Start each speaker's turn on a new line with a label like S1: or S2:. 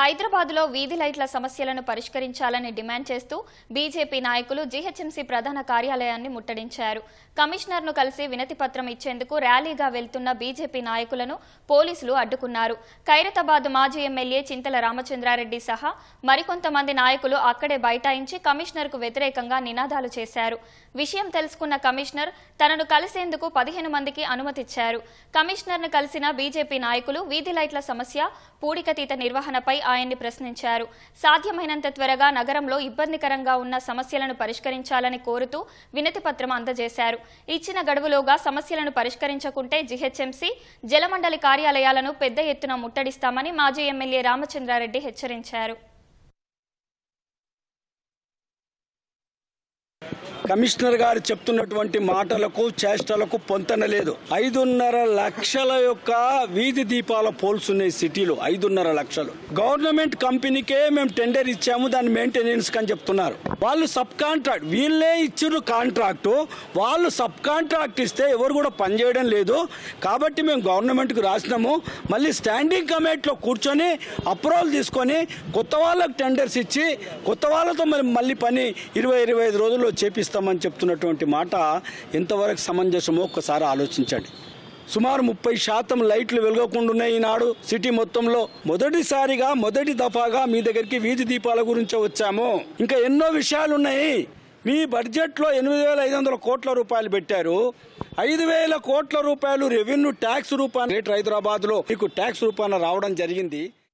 S1: హైదరాబాద్లో వీధి లైట్ల సమస్యలను పరిష్కరించాలని డిమాండ్ చేస్తూ బీజేపీ నాయకులు జీహెచ్ఎంసీ ప్రధాన కార్యాలయాన్ని ముట్టడించారు. కమిషనర్ను కలిసి వినతిపత్రం ఇచ్చేందుకు ర్యాలీగా వెళ్తున్న బీజేపీ నాయకులను పోలీసులు అడ్డుకున్నారు. ఖైరతాబాద్ మాజీ ఎమ్మెల్యే చింతల రామచంద్రారెడ్డి సహా మరికొంతమంది నాయకులు అక్కడే బైఠాయించి కమిషనర్కు వ్యతిరేకంగా నినాదాలు చేశారు. విషయం తెలుసుకున్న కమిషనర్ తనను కలిసేందుకు పదిహేను మందికి అనుమతిచ్చారు. కమిషనర్ను కలిసిన బీజేపీ నాయకులు వీధి లైట్ల సమస్య పూడికతీత నిర్వహణపై ఆయన్ని ప్రశ్నించారు. సాధ్యమైనంత త్వరగా నగరంలో ఇబ్బందికరంగా ఉన్న సమస్యలను పరిష్కరించాలని కోరుతూ వినతి పత్రం అందజేశారు. ఇచ్చిన గడువులోగా సమస్యలను పరిష్కరించకుంటే జీహెచ్ఎంసీ జలమండలి కార్యాలయాలను పెద్ద ఎత్తున ముట్టడిస్తామని మాజీ ఎమ్మెల్యే రామచంద్రారెడ్డి హెచ్చరించారు.
S2: కమిషనర్ గారు చెప్తున్నటువంటి మాటలకు చేష్టలకు పొంతన లేదు. ఐదున్నర లక్షల యొక్క వీధి దీపాల పోల్స్ ఉన్నాయి సిటీలో. ఐదున్నర లక్షలు. గవర్నమెంట్ కంపెనీకే మేము టెండర్ ఇచ్చాము దాని మెయింటెనెన్స్ అని చెప్తున్నారు. వాళ్ళు సబ్ కాంట్రాక్ట్ వీళ్ళే ఇచ్చిన కాంట్రాక్టు వాళ్ళు సబ్ కాంట్రాక్ట్ ఇస్తే ఎవరు కూడా పనిచేయడం లేదు. కాబట్టి మేము గవర్నమెంట్కి రాసినాము. మళ్ళీ స్టాండింగ్ కమిటీలో కూర్చొని అప్రూవల్ తీసుకొని కొత్త వాళ్ళకు టెండర్స్ ఇచ్చి కొత్త వాళ్ళతో మరి మళ్ళీ పని ఇరవై ఇరవై ఐదు రోజుల్లో చేపిస్తామని చెప్తున్నటువంటి మాట ఎంతవరకు సమంజసమో ఒక్కసారి ఆలోచించండి. సుమారు ముప్పై శాతం లైట్లు వెలగకుండా ఉన్నాయి ఈనాడు. సిటీ మొత్తంలో మొదటిసారిగా మొదటి దఫాగా మీ దగ్గరికి వీధి దీపాల గురించి వచ్చాము. ఇంకా ఎన్నో విషయాలు ఉన్నాయి మీ బడ్జెట్లో ఎనిమిది వేల ఐదు వందల కోట్ల రూపాయలు పెట్టారు. ఐదు వేల కోట్ల రూపాయలు రెవెన్యూ ట్యాక్స్ రూపాయలు గ్రేటర్ హైదరాబాద్లో మీకు ట్యాక్స్ రూపాయన రావడం జరిగింది.